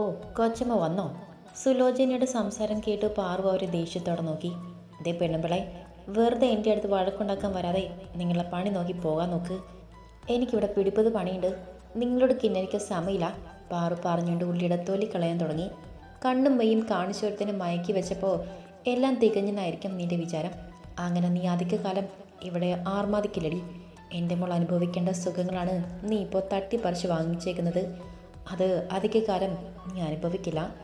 ഓ കൊച്ചമ്മ വന്നോ? സുലോചനയുടെ സംസാരം കേട്ട് പാർവ അവരെ ദേഷ്യത്തോടെ നോക്കി. അതേ പെണ്ണുമ്പിളെ വെറുതെ എന്റെ അടുത്ത് വഴക്കുണ്ടാക്കാൻ വരാതെ നിങ്ങളെ പണി നോക്കി പോകാൻ നോക്ക്. എനിക്കിവിടെ പിടിപ്പത് പണിയുണ്ട്. നിങ്ങളോട് കിന്നരിക്ക സമയമില്ല പാറു പറഞ്ഞുകൊണ്ട് ഉള്ളിയുടെ തൊലി കളയാൻ തുടങ്ങി. കണ്ണും വയ്യും കാണിച്ചോരത്തിന് മയക്കി വെച്ചപ്പോൾ എല്ലാം തികഞ്ഞെന്നായിരിക്കും നിന്റെ വിചാരം. അങ്ങനെ നീ അധിക കാലം ഇവിടെ ആർമാദിക്കില്ലടി. എന്റെ മോൾ അനുഭവിക്കേണ്ട സുഖങ്ങളാണ് നീ ഇപ്പോൾ തട്ടിപ്പറിച്ച് വാങ്ങിച്ചേക്കുന്നത്. അത് അധിക ഞാൻ അനുഭവിക്കില്ല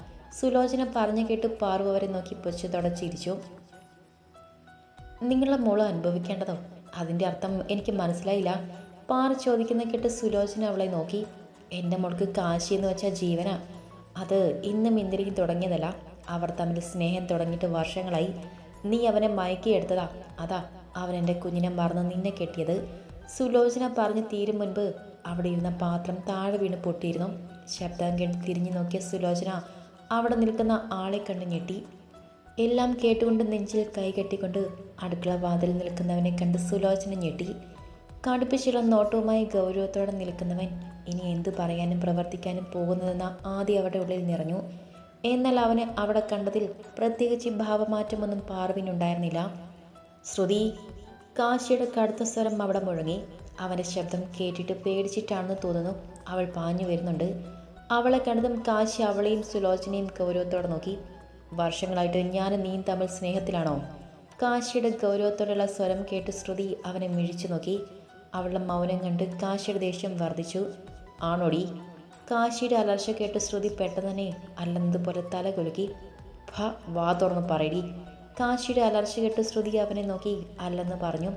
സുലോചന പറഞ്ഞു കേട്ട് പാർവ അവരെ നോക്കി പൊച്ചത്തോടെ ചിരിച്ചു. നിങ്ങളുടെ മോൾ അനുഭവിക്കേണ്ടതോ? അതിന്റെ അർത്ഥം എനിക്ക് മനസ്സിലായില്ല. പാറ ചോദിക്കുന്ന കേട്ട് സുലോചന അവളെ നോക്കി. എന്റെ മോൾക്ക് കാശി എന്ന് വെച്ചാൽ ജീവന. അത് ഇന്നും ഇന്ദ്രിയും തുടങ്ങിയതല്ല. അവർ തമ്മിൽ സ്നേഹം തുടങ്ങിയിട്ട് വർഷങ്ങളായി. നീ അവനെ മയക്കിയെടുത്തതാ അതാ അവൻ എന്റെ കുഞ്ഞിനെ മറന്ന് നിന്നെ കെട്ടിയത്. സുലോചന പറഞ്ഞ് തീരും മുൻപ് അവിടെ ഇരുന്ന പാത്രം താഴെ വീണ് പൊട്ടിയിരുന്നു. ശബ്ദം കേട്ട് തിരിഞ്ഞു നോക്കിയ സുലോചന അവിടെ നിൽക്കുന്ന ആളെ കണ്ട് ഞെട്ടി. എല്ലാം കേട്ടുകൊണ്ട് നെഞ്ചിൽ കൈ കെട്ടിക്കൊണ്ട് അടുക്കള വാതിൽ നിൽക്കുന്നവനെ കണ്ട് സുലോചന ഞെട്ടി. കടുപ്പിച്ചുള്ള നോട്ടവുമായി ഗൗരവത്തോടെ നിൽക്കുന്നവൻ ഇനി എന്തു പറയാനും പ്രവർത്തിക്കാനും പോകുന്നതെന്ന ആദ്യം അവരുടെ ഉള്ളിൽ നിറഞ്ഞു. എന്നാൽ അവനെ അവിടെ കണ്ടതിൽ പ്രത്യേകിച്ച് ഭാവമാറ്റമൊന്നും പാർവിനുണ്ടായിരുന്നില്ല. ശ്രുതി കാശിയുടെ കടുത്ത സ്വരം അവിടെ മുഴങ്ങി. അവന്റെ ശബ്ദം കേട്ടിട്ട് പേടിച്ചിട്ടാണെന്ന് തോന്നുന്നു അവൾ പാഞ്ഞു വരുന്നുണ്ട്. അവളെ കണ്ടതും കാശി അവളെയും സുലോചനയും ഗൗരവത്തോടെ നോക്കി. വർഷങ്ങളായിട്ട് ഞാനും നീയും തമ്മിൽ സ്നേഹത്തിലാണോ? കാശിയുടെ ഗൗരവത്തോടെയുള്ള സ്വരം കേട്ട് ശ്രുതി അവനെ മിഴിച്ചു നോക്കി. അവളുടെ മൗനം കണ്ട് കാശിയുടെ ദേഷ്യം വർദ്ധിച്ചു. ആണോടി? കാശിയുടെ അലർച്ച കേട്ട് ശ്രുതി പെട്ടെന്ന് തന്നെ അല്ലെന്നതുപോലെ തല കുലുക്കി. ഭ വാ തുറന്ന് പറയടി. കാശിയുടെ അലർച്ച കേട്ട് ശ്രുതി അവനെ നോക്കി അല്ലെന്ന് പറഞ്ഞു.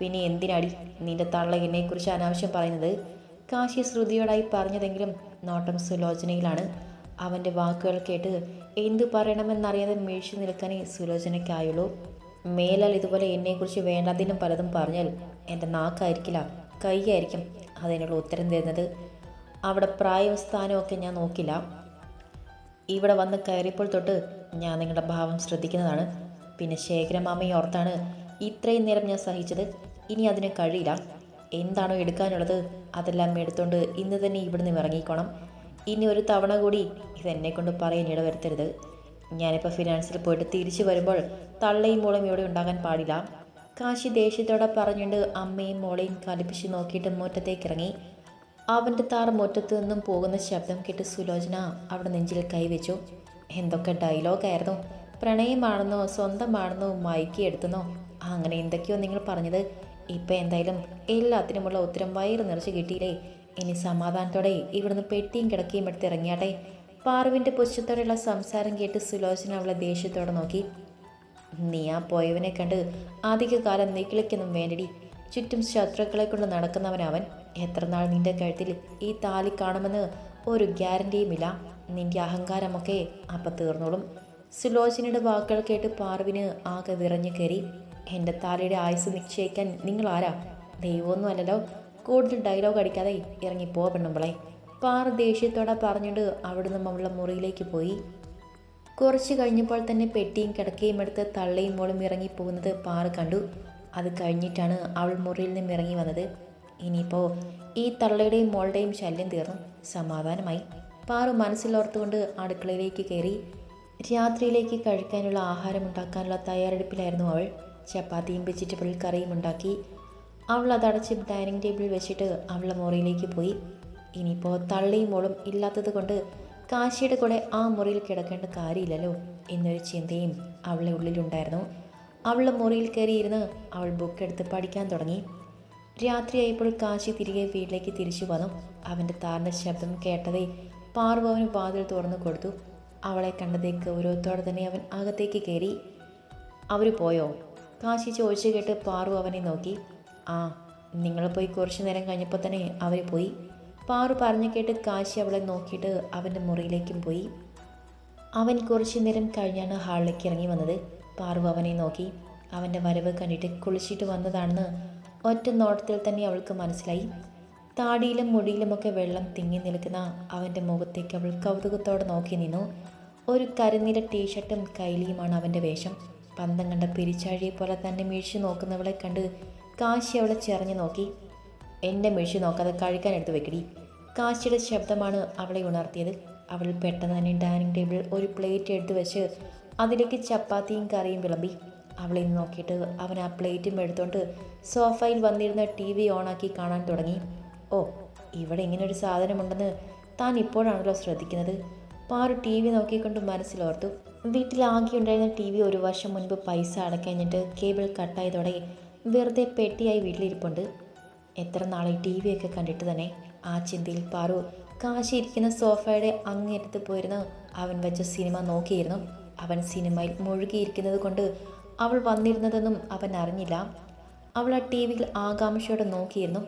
പിന്നെ എന്തിനാടി നിന്റെ തള്ള എന്നെക്കുറിച്ച് അനാവശ്യം പറയുന്നത്? കാശി ശ്രുതിയോടായി പറഞ്ഞതെങ്കിലും നോട്ടം സുലോചനയിലാണ്. അവന്റെ വാക്കുകൾ കേട്ട് എന്തു പറയണമെന്നറിയാതെ വീഴ്ച നിൽക്കാനേ സുലോചനയ്ക്കായുള്ളൂ. മേലാൽ ഇതുപോലെ എന്നെക്കുറിച്ച് വേണ്ടാതിനും പലതും പറഞ്ഞാൽ എന്റെ നാക്കായിരിക്കില്ല കൈയായിരിക്കും അതിനുള്ള ഉത്തരം തരുന്നത്. അവിടെ പ്രായവും സ്ഥാനമൊക്കെ ഞാൻ നോക്കില്ല. ഇവിടെ വന്ന് കയറിയപ്പോൾ തൊട്ട് ഞാൻ നിങ്ങളുടെ ഭാവം ശ്രദ്ധിക്കുന്നതാണ്. പിന്നെ ശേഖരമാമയെ ഓർത്താണ് ഇത്രയും നേരം ഞാൻ സഹിച്ചത്. ഇനി അതിന് കഴിയില്ല. എന്താണോ എടുക്കാനുള്ളത് അതെല്ലാം എടുത്തുകൊണ്ട് ഇന്ന് തന്നെ ഇവിടുന്ന് ഇറങ്ങിക്കോണം. ഇനി ഒരു തവണ കൂടി ഇതെന്നെ കൊണ്ട് പറയാൻ ഇട വരുത്തരുത്. ഞാനിപ്പോൾ ഫിനാൻസിൽ പോയിട്ട് തിരിച്ചു വരുമ്പോൾ തള്ളയും മോളും ഇവിടെ ഉണ്ടാകാൻ പാടില്ല. കാശി ദേഷ്യത്തോടെ പറഞ്ഞുകൊണ്ട് അമ്മയും മോളെയും കലിപ്പിച്ച് നോക്കിയിട്ട് മുറ്റത്തേക്ക് ഇറങ്ങി അവന്റെ താർ മുറ്റത്ത് നിന്നും പോകുന്ന ശബ്ദം കേട്ട് സുലോചന അവിടെ നെഞ്ചിൽ കൈവച്ചു. എന്തൊക്കെ ഡയലോഗായിരുന്നു? പ്രണയമാണെന്നോ സ്വന്തമാണെന്നോ മയക്കി എടുത്തെന്നോ അങ്ങനെ എന്തൊക്കെയോ നിങ്ങൾ പറഞ്ഞത്. ഇപ്പം എന്തായാലും എല്ലാത്തിനുമുള്ള ഉത്തരം വയറ് നിറച്ച് കിട്ടിയില്ലേ? ഇനി സമാധാനത്തോടെ ഇവിടുന്ന് പെട്ടിയും കിടക്കുകയും എടുത്ത് ഇറങ്ങിയാട്ടെ. പാർവിന്റെ പുച്ഛത്തോടെയുള്ള സംസാരം കേട്ട് സുലോചന അവളെ ദേഷ്യത്തോടെ നോക്കി. നീ ആ പോയവനെ കണ്ട് അധികകാലം നീക്കിളിക്കൊന്നും വേണ്ടടി. ചുറ്റും ശത്രുക്കളെ കൊണ്ട് നടക്കുന്നവനവൻ എത്ര നാൾ നിന്റെ കഴുത്തിൽ ഈ താലി കാണുമെന്ന് ഒരു ഗ്യാരണ്ടിയുമില്ല. നിന്റെ അഹങ്കാരമൊക്കെ അപ്പം തീർന്നോളും. സുലോചനയുടെ വാക്കുകൾ കേട്ട് പാർവിന് ആകെ വിറഞ്ഞു കയറി. എന്റെ താലയുടെ ആയുസ് നിശ്ചയിക്കാൻ നിങ്ങൾ ആരാ ദൈവമൊന്നും അല്ലല്ലോ കൂടുതൽ ഡയലോഗ് അടിക്കാതെ ഇറങ്ങിപ്പോ പെണ്ണുമ്പളെ. പാറ ദേഷ്യത്തോടെ പറഞ്ഞിട്ട് അവിടുന്ന് അവളുടെ മുറിയിലേക്ക് പോയി. കുറച്ച് കഴിഞ്ഞപ്പോൾ തന്നെ പെട്ടിയും കിടക്കയും എടുത്ത് തള്ളയും മോളും ഇറങ്ങിപ്പോകുന്നത് പാറ കണ്ടു. അത് കഴിഞ്ഞിട്ടാണ് അവൾ മുറിയിൽ നിന്നും ഇറങ്ങി വന്നത്. ഇനിയിപ്പോൾ ഈ തള്ളയുടെയും മോളുടെയും ശല്യം തീർന്നു. സമാധാനമായി. പാറു മനസ്സിലോർത്തുകൊണ്ട് അടുക്കളയിലേക്ക് കയറി. രാത്രിയിലേക്ക് കഴിക്കാനുള്ള ആഹാരം ഉണ്ടാക്കാനുള്ള തയ്യാറെടുപ്പിലായിരുന്നു അവൾ. ചപ്പാത്തിയും വെജിറ്റബിൾ കറിയും ഉണ്ടാക്കി അവൾ അതടച്ച് ഡൈനിങ് ടേബിളിൽ വെച്ചിട്ട് അവളുടെ മുറിയിലേക്ക് പോയി. ഇനിയിപ്പോൾ തള്ളിയും മോളും ഇല്ലാത്തത് കൊണ്ട് കാശിയുടെ കൂടെ ആ മുറിയിൽ കിടക്കേണ്ട കാര്യമില്ലല്ലോ എന്നൊരു ചിന്തയും അവളുടെ ഉള്ളിലുണ്ടായിരുന്നു. അവളുടെ മുറിയിൽ കയറിയിരുന്ന് അവൾ ബുക്ക് എടുത്ത് പഠിക്കാൻ തുടങ്ങി. രാത്രിയായപ്പോൾ കാശി തിരികെ വീട്ടിലേക്ക് തിരിച്ചു വന്നു. അവന്റെ താറിന്റെ ശബ്ദം കേട്ടതേ പാർവവന് വാതിൽ തുറന്നു കൊടുത്തു. അവളെ കണ്ടതേ ഗൗരവത്തോടെ തന്നെ അവൻ അകത്തേക്ക് കയറി. അവർ പോയോ? കാശി ചോദിച്ചു കേട്ട് പാറു അവനെ നോക്കി. ആ നിങ്ങൾ പോയി കുറച്ചു നേരം കഴിഞ്ഞപ്പോൾ തന്നെ അവർ പോയി. പാറു പറഞ്ഞു കേട്ട് കാശി അവളെ നോക്കിയിട്ട് അവന്റെ മുറിയിലേക്കും പോയി. അവൻ കുറച്ചു നേരം കഴിഞ്ഞാണ് ഹാളിലേക്ക് ഇറങ്ങി വന്നത്. പാറു അവനെ നോക്കി. അവന്റെ വരവ് കണ്ടിട്ട് കുളിച്ചിട്ട് വന്നതാണെന്ന് ഒറ്റ നോട്ടത്തിൽ തന്നെ അവൾക്ക് മനസ്സിലായി. താടിയിലും മുടിയിലുമൊക്കെ വെള്ളം തിങ്ങി നിൽക്കുന്ന അവന്റെ മുഖത്തേക്ക് അവൾ കൗതുകത്തോടെ നോക്കി നിന്നു. ഒരു കരിനില ടീഷർട്ടും കൈലിയുമാണ് അവന്റെ വേഷം. പന്തം കണ്ട പിരിച്ചാഴിയെ പോലെ തന്നെ മിഴിച്ചു നോക്കുന്നവളെ കണ്ട് കാശി അവളെ ചെറിഞ്ഞു നോക്കി. എന്റെ മിഴിച്ചു നോക്കാതെ കഴിക്കാൻ എടുത്ത് വെക്കടി. കാശിയുടെ ശബ്ദമാണ് അവളെ ഉണർത്തിയത്. അവൾ പെട്ടെന്ന് തന്നെ ഡൈനിങ് ടേബിളിൽ ഒരു പ്ലേറ്റ് എടുത്ത് വെച്ച് അതിലേക്ക് ചപ്പാത്തിയും കറിയും വിളമ്പി. അവളെ നോക്കിയിട്ട് അവൻ ആ പ്ലേറ്റും എടുത്തുകൊണ്ട് സോഫയിൽ വന്നിരുന്ന ടി വി ഓണാക്കി കാണാൻ തുടങ്ങി. ഓ ഇവിടെ ഇങ്ങനെ ഒരു സാധനമുണ്ടെന്ന് താൻ ഇപ്പോഴാണല്ലോ ശ്രദ്ധിക്കുന്നത്. പാറു ടി വി നോക്കിക്കൊണ്ട് മനസ്സിലോർത്തു. ഉണ്ടായിരുന്ന ടി വി ഒരു വർഷം മുൻപ് പൈസ അടക്കഴിഞ്ഞിട്ട് കേബിൾ കട്ടായതോടെ വെറുതെ പെട്ടിയായി വീട്ടിലിരിപ്പുണ്ട്. എത്ര നാളെ ടി വി ഒക്കെ കണ്ടിട്ട് തന്നെ ആ ചിന്തയിൽ പാറു കാശിരിക്കുന്ന സോഫയുടെ അങ്ങേറ്റത്ത് പോയിരുന്ന്. അവൻ വെച്ച സിനിമ നോക്കിയിരുന്നു. അവൻ സിനിമയിൽ മുഴുകിയിരിക്കുന്നത് കൊണ്ട് അവൾ വന്നിരുന്നതെന്നും അവൻ അറിഞ്ഞില്ല. അവൾ ആ ടി വിയിൽ ആകാംക്ഷയോടെ നോക്കിയിരുന്നു.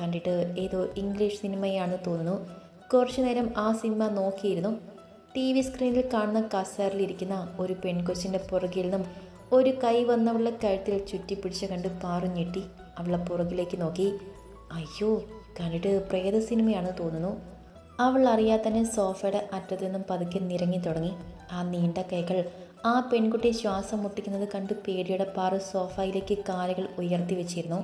കണ്ടിട്ട് ഏതോ ഇംഗ്ലീഷ് സിനിമയാണെന്ന് തോന്നുന്നു. കുറച്ചു നേരം ആ സിനിമ നോക്കിയിരുന്നു. ടി വി സ്ക്രീനിൽ കാണുന്ന കസേരയിലിരിക്കുന്ന ഒരു പെൺകൊച്ചിന്റെ പുറകിൽ നിന്നും ഒരു കൈ വന്നവളുടെ കഴുത്തിൽ ചുറ്റിപ്പിടിച്ച് കണ്ട് പാറു ഞെട്ടി. അവളെ പുറകിലേക്ക് നോക്കി. അയ്യോ കണ്ടിട്ട് പ്രേത സിനിമയാണെന്ന് തോന്നുന്നു. അവൾ അറിയാതെ തന്നെ സോഫയുടെ അറ്റത്തു നിന്നും പതുക്കെ നിരങ്ങി തുടങ്ങി. ആ നീണ്ട കൈകൾ ആ പെൺകുട്ടി ശ്വാസം മുട്ടിക്കുന്നത് കണ്ട് പേടിയുടെ പാറു സോഫയിലേക്ക് കാലുകൾ ഉയർത്തി വെച്ചിരുന്നു.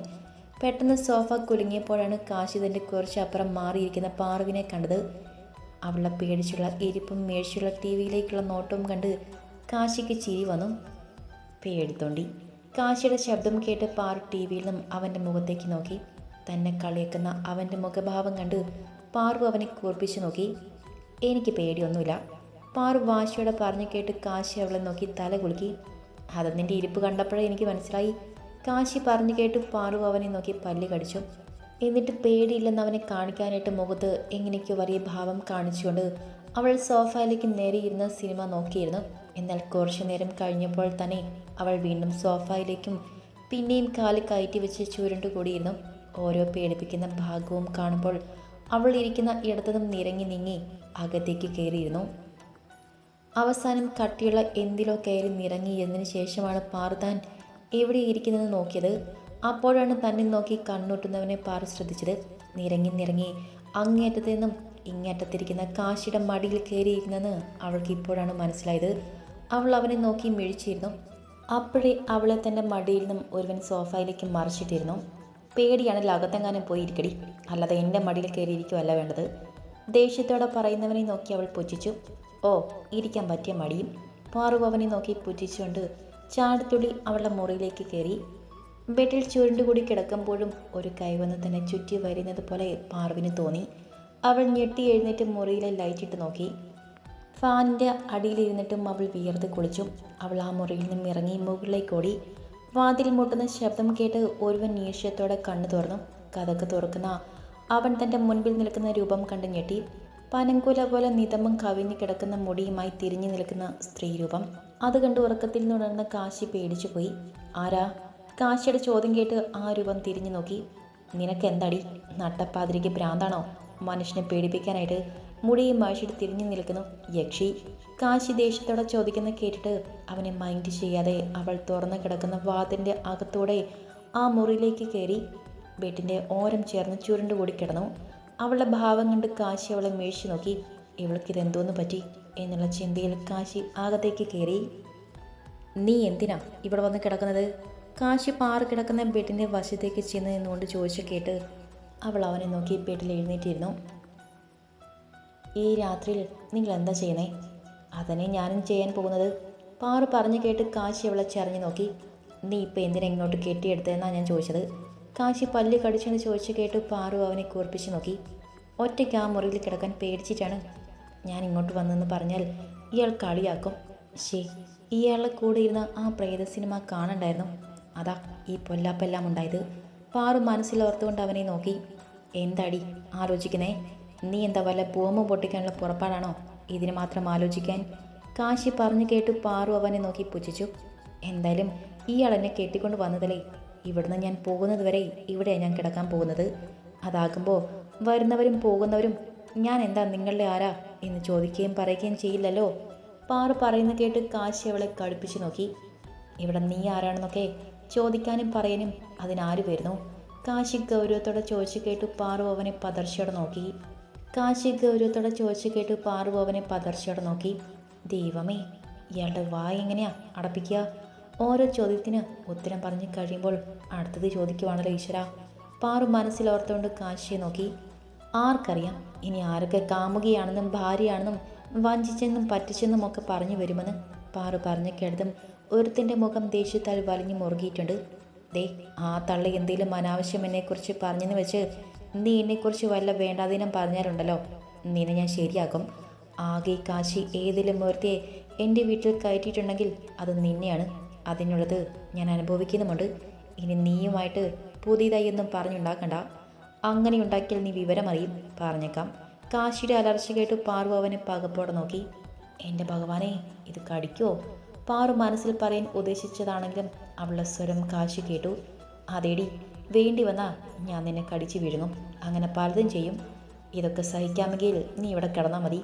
പെട്ടെന്ന് സോഫ കുലുങ്ങിയപ്പോഴാണ് കാശി കുറച്ചപ്പുറം കുറച്ച് മാറിയിരിക്കുന്ന പാറുവിനെ കണ്ടത്. അവളെ പേടിച്ചുള്ള ഇരിപ്പും മേടിച്ചുള്ള ടി വിയിലേക്കുള്ള നോട്ടവും കണ്ട് കാശിക്ക് ചിരി വന്നു. പേടിത്തോണ്ടി. കാശിയുടെ ശബ്ദം കേട്ട് പാറു ടി വിയിൽ നിന്നും അവന്റെ മുഖത്തേക്ക് നോക്കി. തന്നെ കളിയാക്കുന്ന അവന്റെ മുഖഭാവം കണ്ട് പാറു അവനെ കൂർപ്പിച്ചു നോക്കി. എനിക്ക് പേടിയൊന്നുമില്ല. പാറു വാശിയോടെ പറഞ്ഞു കേട്ട് കാശി അവളെ നോക്കി തല കുലുക്കി. അതെന്നിന്റെ ഇരിപ്പ് കണ്ടപ്പോഴേ എനിക്ക് മനസ്സിലായി. കാശി പറഞ്ഞു കേട്ട് പാറു അവനെ നോക്കി പല്ലി കടിച്ചു. എന്നിട്ട് പേടിയില്ലെന്ന് അവനെ കാണിക്കാനായിട്ട് മുഖത്ത് എങ്ങനെയൊക്കെ വലിയ ഭാവം കാണിച്ചുകൊണ്ട് അവൾ സോഫയിലേക്ക് നേരെ ഇരുന്ന് സിനിമ നോക്കിയിരുന്നു. എന്നാൽ കുറച്ചു നേരം കഴിഞ്ഞപ്പോൾ തന്നെ അവൾ വീണ്ടും സോഫയിലേക്കും പിന്നെയും കാൽ കയറ്റി വെച്ച് ചുരുണ്ടുകൂടിയിരുന്നു ഓരോ പേടിപ്പിക്കുന്ന ഭാഗവും കാണുമ്പോൾ അവൾ ഇരിക്കുന്ന ഇടത്തുനിന്നും നിരങ്ങി നീങ്ങി അകത്തേക്ക് കയറിയിരുന്നു. അവസാനം കട്ടിയുള്ള എന്തിലോ കയറി നിറങ്ങി എന്നതിന് ശേഷമാണ് പാർത്താൻ എവിടെ ഇരിക്കുന്നത് നോക്കിയത്. അപ്പോഴാണ് തന്നെ നോക്കി കണ്ണൂട്ടുന്നവനെ പാറു ശ്രദ്ധിച്ചത്. നിരങ്ങി നിരങ്ങി അങ്ങേറ്റത്തു നിന്നും ഇങ്ങേറ്റത്തിരിക്കുന്ന കാശിയുടെ മടിയിൽ കയറിയിരിക്കുന്നെന്ന് അവൾക്ക് ഇപ്പോഴാണ് മനസ്സിലായത്. അവൾ അവനെ നോക്കി മിഴിച്ചിരുന്നു. അപ്പോഴേ അവളെ തന്റെ മടിയിൽ നിന്നും ഒരുവൻ സോഫയിലേക്ക് മറിച്ചിട്ടിരുന്നു. പേടിയാണ് അകത്തെങ്ങാനും പോയി ഇരിക്കടി. അല്ലാതെ എന്റെ മടിയിൽ കയറിയിരിക്കുമല്ല വേണ്ടത്. ദേഷ്യത്തോടെ പറയുന്നവനെ നോക്കി അവൾ പുച്ഛിച്ചു. ഓ ഇരിക്കാൻ പറ്റിയ മടിയും. പാറുവവനെ നോക്കി പുച്ഛിച്ചുകൊണ്ട് ചാടത്തുള്ളി അവളുടെ മുറിയിലേക്ക് കയറി. ബെഡിൽ ചുരുണ്ടുകൂടി കിടക്കുമ്പോഴും ഒരു കൈവന്ന് തന്നെ ചുറ്റി വരുന്നത് പോലെ പാർവിന് തോന്നി. അവൾ ഞെട്ടി എഴുന്നേറ്റ് മുറിയിലെ ലൈറ്റ് ഇട്ട് നോക്കി. ഫാനിന്റെ അടിയിലിരുന്നിട്ടും അവൾ വിയർത്ത് കുളിച്ചു. അവൾ ആ മുറിയിൽ നിന്നും ഇറങ്ങി മുകളിലേക്ക് ഓടി. വാതിൽ മുട്ടുന്ന ശബ്ദം കേട്ട് ഒരുവൻ നീഷ്യത്തോടെ കണ്ണു തുറന്നു. കഥക്ക് തുറക്കുന്ന അവൻ തന്റെ മുൻപിൽ നിൽക്കുന്ന രൂപം കണ്ട് ഞെട്ടി. പനങ്കുല പോലെ നിതമ്പം കവിഞ്ഞു കിടക്കുന്ന മുടിയുമായി തിരിഞ്ഞു നിൽക്കുന്ന സ്ത്രീരൂപം അത് കണ്ട് ഉറക്കത്തിൽ നിന്നുണർന്ന കാശി പേടിച്ചു പോയി. ആരാ? കാശിയുടെ ചോദ്യം കേട്ട് ആ രൂപം തിരിഞ്ഞു നോക്കി. നിനക്ക് എന്താടി നട്ടപ്പാതിരിക്ക് ഭ്രാന്താണോ? മനുഷ്യനെ പേടിപ്പിക്കാനായിട്ട് മുടിയും മാഷിട്ട് തിരിഞ്ഞു നിൽക്കുന്നു യക്ഷി. കാശി ദേഷ്യത്തോടെ ചോദിക്കുന്ന കേട്ടിട്ട് അവനെ മൈൻഡ് ചെയ്യാതെ അവൾ തുറന്നു കിടക്കുന്ന വാതിന്റെ അകത്തൂടെ ആ മുറിയിലേക്ക് കയറി. വീട്ടിന്റെ ഓരം ചേർന്ന് ചുരുണ്ട് കൂടി കിടന്നു. അവളുടെ ഭാവം കണ്ട് കാശി അവളെ മേഴിച്ചു നോക്കി. ഇവൾക്ക് ഇതെന്തോന്ന് പറ്റി? എന്നുള്ള ചിന്തയിൽ കാശി അകത്തേക്ക് കയറി. നീ എന്തിനാ ഇവിടെ വന്ന് കിടക്കുന്നത്? കാശി പാറ കിടക്കുന്ന ബെഡിന്റെ വശത്തേക്ക് ചെന്ന് നിന്നുകൊണ്ട് ചോദിച്ചു കേട്ട് അവൾ അവനെ നോക്കി ബെഡിൽ എഴുന്നേറ്റിരുന്നു. ഈ രാത്രിയിൽ നിങ്ങൾ എന്താ ചെയ്യണേ അതന്നെ ഞാനും ചെയ്യാൻ പോകുന്നത്. പാറ പറഞ്ഞു കേട്ട് കാശി അവളെ ചെറിഞ്ഞു നോക്കി. നീ ഇപ്പോൾ എന്തിനാ ഇങ്ങോട്ട് കെട്ടിയെടുത്തതെന്നാണ് ഞാൻ ചോദിച്ചത്. കാശി പല്ല് കടിച്ചെന്ന് ചോദിച്ചു കേട്ട് പാറു അവനെ കൂർപ്പിച്ച് നോക്കി. ഒറ്റയ്ക്ക് ആ മുറിയിൽ കിടക്കാൻ പേടിച്ചിട്ടാണ് ഞാൻ ഇങ്ങോട്ട് വന്നെന്ന് പറഞ്ഞാൽ ഇയാൾ കളിയാക്കും. ശേ ഇയാളെ കൂടെ ഇരുന്ന ആ പ്രേത സിനിമ കാണണ്ടായിരുന്നു. അതാ ഈ പൊല്ലാപ്പെല്ലാം ഉണ്ടായത്. പാറു മനസ്സിലോർത്തുകൊണ്ട് അവനെ നോക്കി. എന്താടി ആലോചിക്കുന്നേ? നീ എന്താ വല്ല പൂമ പൊട്ടിക്കാനുള്ള പുറപ്പാടാണോ? ഇതിന് മാത്രം ആലോചിക്കാൻ. കാശി പറഞ്ഞു കേട്ട് പാറു അവനെ നോക്കി പുച്ഛിച്ചു. എന്തായാലും അളനെ കെട്ടിക്കൊണ്ട് വന്നതല്ലേ. ഇവിടുന്ന് ഞാൻ പോകുന്നത് വരെ ഇവിടെ ഞാൻ കിടക്കാൻ പോകുന്നത്. അതാകുമ്പോൾ വരുന്നവരും പോകുന്നവരും ഞാൻ എന്താ നിങ്ങളുടെ ആരാ എന്ന് ചോദിക്കുകയും പറയുകയും ചെയ്യില്ലല്ലോ. പാറു പറയുന്ന കേട്ട് കാശി അവളെ കടുപ്പിച്ചു നോക്കി. ഇവിടെ നീ ആരാണെന്നൊക്കെ ചോദിക്കാനും പറയാനും അതിനാര് വരുന്നു? കാശി ഗൗരവത്തോടെ ചോദിച്ചു കേട്ടു പാറു അവനെ പതർച്ചയോടെ നോക്കി. കാശി ഗൗരവത്തോടെ ചോദിച്ചു കേട്ടു പാറു അവനെ പതർച്ചയോടെ നോക്കി. ദൈവമേ ഇയാളുടെ വായ എങ്ങനെയാ അടപ്പിക്കുക? ഓരോ ചോദ്യത്തിന് ഉത്തരം പറഞ്ഞു കഴിയുമ്പോൾ അടുത്തത് ചോദിക്കുവാണല്ലോ ഈശ്വര. പാറു മനസ്സിലോർത്തുകൊണ്ട് കാശിയെ നോക്കി. ആർക്കറിയാം ഇനി ആരൊക്കെ കാമുകിയാണെന്നും ഭാര്യയാണെന്നും വഞ്ചിച്ചെന്നും പറ്റിച്ചെന്നും ഒക്കെ പറഞ്ഞു വരുമെന്ന് പാറു പറഞ്ഞു കേട്ടതും ഒരുത്തിന്റെ മുഖം ദേഷ്യത്താൽ വലിഞ്ഞു മുറുകിയിട്ടുണ്ട്. ദേ ആ തള്ളി എന്തെങ്കിലും അനാവശ്യം എന്നെക്കുറിച്ച് പറഞ്ഞെന്ന് വെച്ച് നീ എന്നെക്കുറിച്ച് വല്ല വേണ്ടാതീനം പറഞ്ഞാലുണ്ടല്ലോ. നിന്നെ ഞാൻ ശരിയാക്കും. ആകെ കാശി ഏതിലും ഒരുത്തിയെ എന്റെ വീട്ടിൽ കയറ്റിയിട്ടുണ്ടെങ്കിൽ അത് നിന്നെയാണ്. അതിനുള്ളത് ഞാൻ അനുഭവിക്കുന്നുമുണ്ട്. ഇനി നീയുമായിട്ട് പുതിയതായി ഒന്നും പറഞ്ഞുണ്ടാക്കണ്ട. അങ്ങനെ ഉണ്ടാക്കിയാൽ നീ വിവരമറിയും. പറഞ്ഞേക്കാം. കാശിയുടെ അലർച്ച കേട്ട് പാർവ് അവനെ പകപ്പോടെ നോക്കി. എന്റെ ഭഗവാനെ ഇത് കടിക്കോ പാറു മനസ്സിൽ പറയാൻ ഉദ്ദേശിച്ചതാണെങ്കിലും അവളുടെ സ്വരം കാശി കേട്ടു. അതേടി വേണ്ടി വന്നാ ഞാൻ നിന്നെ കടിച്ചു വിഴുങ്ങും. അങ്ങനെ പലതും ചെയ്യും. ഇതൊക്കെ സഹിക്കാമെങ്കിൽ നീ ഇവിടെ കിടന്നാൽ മതി.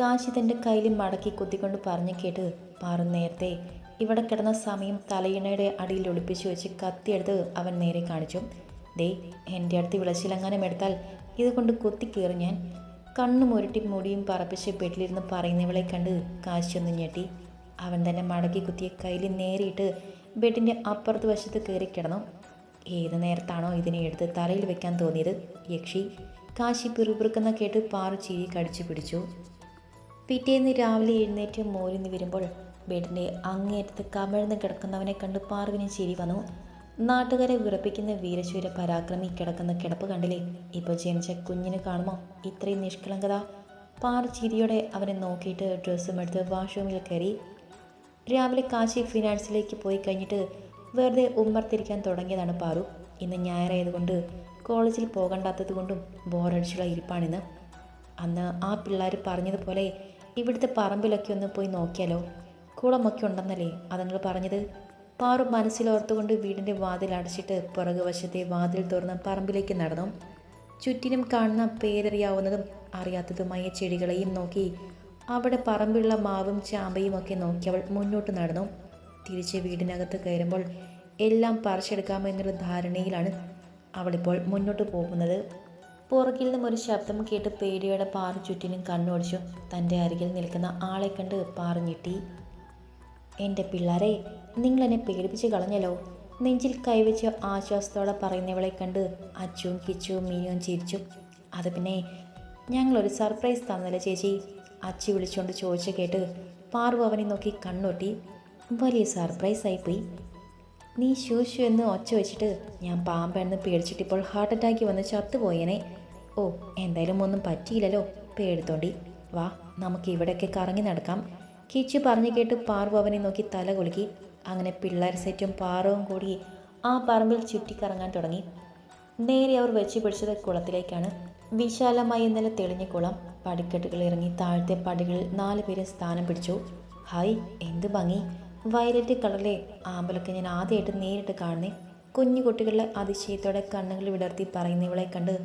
കാശി തന്റെ കയ്യിൽ മടക്കി കുത്തിക്കൊണ്ട് പറഞ്ഞു കേട്ട് പാറു നേരത്തെ ഇവിടെ കിടന്ന സമയം തലയിണയുടെ അടിയിൽ ഒളിപ്പിച്ചു വെച്ച് കത്തിയെടുത്ത് അവൻ നേരെ കാണിച്ചു. ദേ എന്റെ അടുത്ത് വിളച്ചിലങ്ങാനം എടുത്താൽ ഇതുകൊണ്ട് കുത്തിക്കീറി ഞാൻ. കണ്ണും ഉരുട്ടി മുടിയും പറപ്പിച്ച് ബെഡിലിരുന്ന് പറയുന്നവളെ കണ്ട് കാശിയൊന്ന് ഞെട്ടി. അവൻ തന്നെ മടക്കി കുത്തിയ കയ്യിൽ നേരിയിട്ട് ബെഡിന്റെ അപ്പുറത്ത് വശത്ത് കയറി കിടന്നു. ഏത് നേരത്താണോ ഇതിനെ എടുത്ത് തലയിൽ വെക്കാൻ തോന്നിയത്? യക്ഷി കാശി പിറുപിറുക്കുന്ന കേട്ട് പാറു ചിരി കടിച്ചു പിടിച്ചു. പിറ്റേന്ന് രാവിലെ എഴുന്നേറ്റ് മോരിന്ന് വരുമ്പോൾ ബെഡിന്റെ അങ്ങേറ്റത്ത് കമിഴ്ന്ന് കിടക്കുന്നവനെ കണ്ട് പാറുവിന് ചിരി വന്നു. നാട്ടുകാരെ വിറപ്പിക്കുന്ന വീരശൂര പരാക്രമി കിടക്കുന്ന കിടപ്പ് കണ്ടില്ലേ? ഇപ്പോൾ ജനിച്ച കുഞ്ഞിന് കാണുമോ? ഇത്രയും നിഷ്കളങ്കത. പാറു ചിരിയോടെ അവനെ നോക്കിയിട്ട് ഡ്രസ്സും എടുത്ത് വാഷ്റൂമിൽ കയറി. രാവിലെ കാശി ഫിനാൻസിലേക്ക് പോയി കഴിഞ്ഞിട്ട് വെറുതെ ഉമ്മർത്തിരിക്കാൻ തുടങ്ങിയതാണ് പാറു. ഇന്ന് ഞായറായതുകൊണ്ട് കോളേജിൽ പോകണ്ടാത്തത് കൊണ്ടും ബോറടിച്ചുള്ള ഇരിപ്പാണിന്ന്. അന്ന് ആ പിള്ളേർ പറഞ്ഞതുപോലെ ഇവിടുത്തെ പറമ്പിലൊക്കെ ഒന്ന് പോയി നോക്കിയാലോ? കുളമൊക്കെ ഉണ്ടെന്നല്ലേ അതങ്ങൾ പറഞ്ഞത്? പാറു മനസ്സിലോർത്തുകൊണ്ട് വീടിന്റെ വാതിൽ അടച്ചിട്ട് പുറകുവശത്തെ വാതിൽ തുറന്ന് പറമ്പിലേക്ക് നടന്നു. ചുറ്റിനും കാണുന്ന പേരറിയാവുന്നതും അറിയാത്തതുമായ ചെടികളെയും നോക്കി അവിടെ പറമ്പിലുള്ള മാവും ചാമ്പയും ഒക്കെ നോക്കി അവൾ മുന്നോട്ട് നടന്നു. തിരിച്ച് വീടിനകത്ത് കയറുമ്പോൾ എല്ലാം പറിച്ചെടുക്കാമെന്നുള്ള ധാരണയിലാണ് അവളിപ്പോൾ മുന്നോട്ട് പോകുന്നത്. പുറകിൽ നിന്നും ഒരു ശബ്ദം കേട്ട് പേടിയോടെ പാറ ചുറ്റിനും കണ്ണോടിച്ചു. തന്റെ അരികിൽ നിൽക്കുന്ന ആളെ കണ്ട് പാറ ഞെട്ടി. എന്റെ പിള്ളേരെ നിങ്ങൾ എന്നെ പേടിപ്പിച്ച് കളഞ്ഞല്ലോ. നെഞ്ചിൽ കൈവച്ച് ആശ്വാസത്തോടെ പറയുന്നവളെ കണ്ട് അച്ചുവും കിച്ചുവും മീനും ചിരിച്ചു. അത് പിന്നെ ഞങ്ങളൊരു സർപ്രൈസ് തന്നല്ലേ ചേച്ചി. അച്ചി വിളിച്ചുകൊണ്ട് ചോദിച്ച കേട്ട് പാർവ് അവനെ നോക്കി കണ്ണൊട്ടി വലിയ സർപ്രൈസ് ആയിപ്പോയി. നീ ശൂശു എന്ന് ഒച്ച വെച്ചിട്ട് ഞാൻ പാമ്പാണെന്ന് പേടിച്ചിട്ടിപ്പോൾ ഹാർട്ട് അറ്റാക്ക് വന്ന് ചത്തുപോയേനെ. ഓ എന്തായാലും ഒന്നും പറ്റിയില്ലല്ലോ പേടുത്തോണ്ടി. വാ നമുക്ക് ഇവിടെയൊക്കെ കറങ്ങി നടക്കാം. കിച്ചു പറഞ്ഞു കേട്ട് പാർവ അവനെ നോക്കി തല കുലുക്കി. അങ്ങനെ പിള്ളേർ സെറ്റും പാറവും കൂടി ആ പറമ്പിൽ ചുറ്റിക്കറങ്ങാൻ തുടങ്ങി. നേരെ അവർ വെച്ച് പിടിച്ചത് കുളത്തിലേക്കാണ്. വിശാലമായി ഇന്നലെ തെളിഞ്ഞ കുളം പടിക്കെട്ടുകൾ ഇറങ്ങി താഴത്തെ പടികളിൽ നാല് പേരെ സ്ഥാനം പിടിച്ചു. ഹായ് എന്ത് ഭംഗി. വയലറ്റ് കളറിലെ ആമ്പലൊക്കെ ഞാൻ ആദ്യമായിട്ട് നേരിട്ട് കാണുന്നേ. കുഞ്ഞു കുട്ടികളുടെ അതിശയത്തോടെ കണ്ണുകൾ വിടർത്തി പറയുന്നവളെ കണ്ട്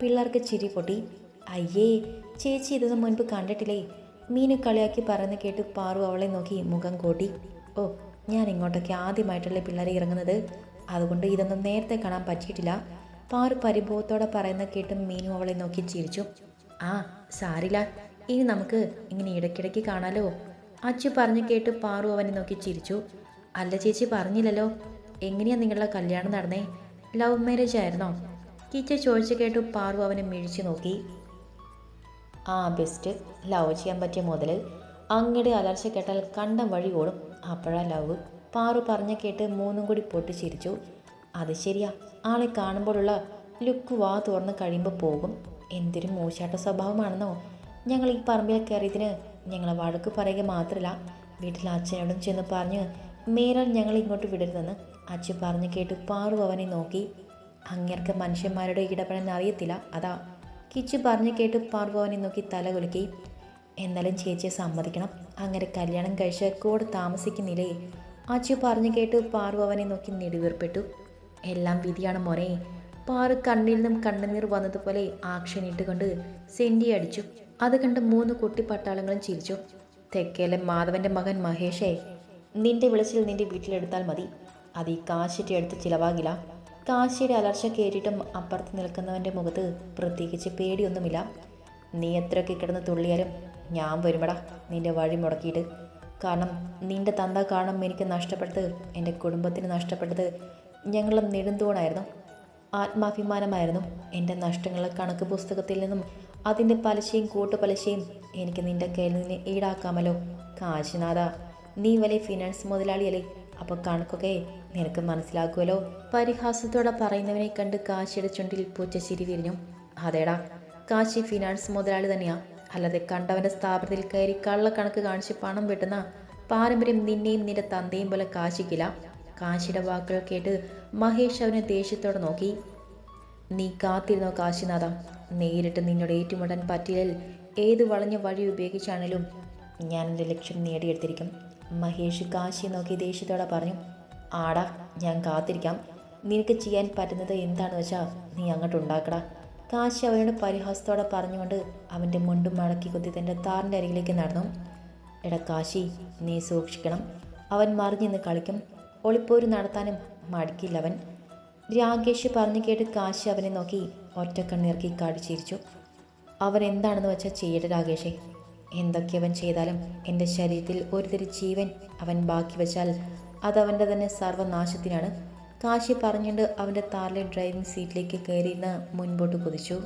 പിള്ളേർക്ക് ചിരി പൊട്ടി. അയ്യേ ചേച്ചി ഇതൊന്നും മുൻപ് കണ്ടിട്ടില്ലേ? മീനു കളിയാക്കി പറയുന്ന കേട്ട് പാറു അവളെ നോക്കി മുഖം കൂട്ടി. ഓ ഞാൻ ഇങ്ങോട്ടൊക്കെ ആദ്യമായിട്ടുള്ള പിള്ളേരെ ഇറങ്ങുന്നത്. അതുകൊണ്ട് ഇതൊന്നും നേരത്തെ കാണാൻ പറ്റിയിട്ടില്ല. പാറു പരിഭവത്തോടെ പറയുന്ന കേട്ട് മീനു അവളെ നോക്കി ചിരിച്ചു. ആ സാരില്ല ഇനി നമുക്ക് ഇങ്ങനെ ഇടയ്ക്കിടയ്ക്ക് കാണാലോ? അച്ചു പറഞ്ഞു കേട്ട് പാറു അവനെ നോക്കി ചിരിച്ചു. അല്ല ചേച്ചി പറഞ്ഞില്ലല്ലോ. എങ്ങനെയാ നിങ്ങളുടെ കല്യാണം നടന്നേ? ലവ് മാരേജ് ആയിരുന്നോ? കിച്ച ചോദിച്ചു കേട്ടു പാറു അവനെ മിഴിച്ചു നോക്കി. ആ ബെസ്റ്റ്. ലവ് ചെയ്യാൻ പറ്റിയ മുതൽ അങ്ങടെ അലർച്ച കേട്ടാൽ കണ്ട വഴി ഓടും. അപ്പോഴാ ലവ്. പാറു പറഞ്ഞു കേട്ട് മൂന്നും കൂടി പൊട്ടിച്ചിരിച്ചു. അത് ശരിയാ. ആളെ കാണുമ്പോഴുള്ള ലുക്ക് വാ തുറന്ന് കഴിയുമ്പോൾ പോകും. എന്തൊരു മോശാട്ട സ്വഭാവമാണെന്നോ. ഞങ്ങൾ ഈ പറമ്പിൽ കയറിയതിന് ഞങ്ങളെ വഴക്ക് പറയുക മാത്രമല്ല വീട്ടിൽ അച്ഛനോടും ചെന്ന് പറഞ്ഞ് മേലാൽ ഞങ്ങൾ ഇങ്ങോട്ട് വിടരുതെന്ന് അച്ഛൻ പറഞ്ഞു കേട്ട് പാറു അവനെ നോക്കി. അങ്ങേർക്ക് മനുഷ്യന്മാരുടെ ഇടപെടാൻ അറിയത്തില്ല. അതാ. കിച്ചു പറഞ്ഞു കേട്ട് പാർവവനെ നോക്കി തല കുലുക്കി. എന്നാലും ചേച്ചിയെ സമ്മതിക്കണം. അങ്ങനെ കല്യാണം കഴിച്ച് കൂടെ താമസിക്കുന്നില്ലേ? അച്ചു പറഞ്ഞു കേട്ട് പാർവവനെ നോക്കി നെടുവീർപ്പെട്ടു. എല്ലാം വിധിയാണ് മോനെ. പാറു കണ്ണിൽ നിന്നും കണ്ണുനീർ വന്നതുപോലെ ആക്ഷനിട്ടുകൊണ്ട് സെന്റി അടിച്ചു. അത് കണ്ട് മൂന്ന് കുട്ടി പട്ടാളങ്ങളും ചിരിച്ചു. തെക്കേലെ മാധവന്റെ മകൻ മഹേഷേ നിന്റെ വിളിച്ചിൽ നിന്റെ വീട്ടിലെടുത്താൽ മതി. അത് ഈ കാശിറ്റി എടുത്ത് ചിലവാകില്ല. കാശിയുടെ അലർച്ച കയറ്റിയിട്ടും അപ്പുറത്ത് നിൽക്കുന്നവന്റെ മുഖത്ത് പ്രത്യേകിച്ച് പേടിയൊന്നുമില്ല. നീ എത്രയൊക്കെ കിടന്ന് തുള്ളിയാലും ഞാൻ വരുമടാ നിന്റെ വഴി മുടക്കിയിട്ട്. കാരണം നിന്റെ തന്ത കാരണം എനിക്ക് നഷ്ടപ്പെട്ടത് എന്റെ കുടുംബത്തിന് നഷ്ടപ്പെട്ടത് ഞങ്ങളും നെടുന്തൂണായിരുന്നു. ആത്മാഭിമാനമായിരുന്നു എന്റെ നഷ്ടങ്ങളെ കണക്ക് പുസ്തകത്തിൽ നിന്നും. അതിന്റെ പലിശയും കൂട്ടുപലിശയും എനിക്ക് നിന്റെ കയ്യിൽ നിന്ന് ഈടാക്കാമല്ലോ. കാശിനാഥ നീ വലിയ ഫിനാൻസ് മുതലാളിയല്ലേ. അപ്പോൾ കണക്കൊക്കെ നിനക്ക് മനസ്സിലാക്കുമല്ലോ. പരിഹാസത്തോടെ പറയുന്നവനെ കണ്ട് കാശിയുടെ ചുണ്ടിൽ പൂച്ചശിരി വിരിഞ്ഞു. അതേടാ കാശി ഫിനാൻസ് മുതലാളി തന്നെയാ. അല്ലാതെ കണ്ടവന്റെ സ്ഥാപനത്തിൽ കയറി കള്ളക്കണക്ക് കാണിച്ച് പണം വെട്ടുന്ന പാരമ്പര്യം നിന്നെയും നിന്റെ തന്തയും പോലെ കാശിക്കില്ല. കാശിയുടെ വാക്കുകൾ കേട്ട് മഹേഷ് അവനെ ദേഷ്യത്തോടെ നോക്കി. നീ കാത്തിരുന്നോ കാശിനാഥ? നേരിട്ട് നിന്നോട് ഏറ്റുമുട്ടാൻ പറ്റിയാൽ ഏത് വളഞ്ഞ വഴി ഉപയോഗിച്ചാണേലും ഞാൻ എന്റെ ലക്ഷ്യം നേടിയെടുത്തിരിക്കും. മഹേഷ് കാശിയെ നോക്കി ദേഷ്യത്തോടെ പറഞ്ഞു ആടാ ഞാൻ കാത്തിരിക്കാം. നിനക്ക് ചെയ്യാൻ പറ്റുന്നത് എന്താണെന്ന് വെച്ചാൽ നീ അങ്ങോട്ട് ഉണ്ടാക്കടാ. കാശി അവനോട് പരിഹാസത്തോടെ പറഞ്ഞുകൊണ്ട് അവന്റെ മുണ്ടും മടക്കി കുത്തി തന്റെ താറിന്റെ അരികിലേക്ക് നടന്നു. എടാ കാശി നീ സൂക്ഷിക്കണം. അവൻ മറിഞ്ഞിന്ന് കളിക്കും. ഒളിപ്പോര് നടത്താനും മടിക്കില്ലവൻ. രാകേഷ് പറഞ്ഞു കേട്ട് കാശി അവനെ നോക്കി ഒറ്റക്കണ്ണിറക്കി കാടിച്ചിരിച്ചു അവൻ എന്താണെന്ന് വെച്ചാൽ ചെയ്യട്ടെ രാകേഷേ. എന്തൊക്കെ അവൻ ചെയ്താലും എന്റെ ശരീരത്തിൽ ഒരുതരി ജീവൻ അവൻ ബാക്കി വെച്ചാൽ അതവന്റെ തന്നെ സർവനാശത്തിനാണ്. കാശി പറഞ്ഞുകൊണ്ട് അവന്റെ താറിലെ ഡ്രൈവിംഗ് സീറ്റിലേക്ക് കയറിയിരുന്ന് മുൻപോട്ട് കുതിച്ചു.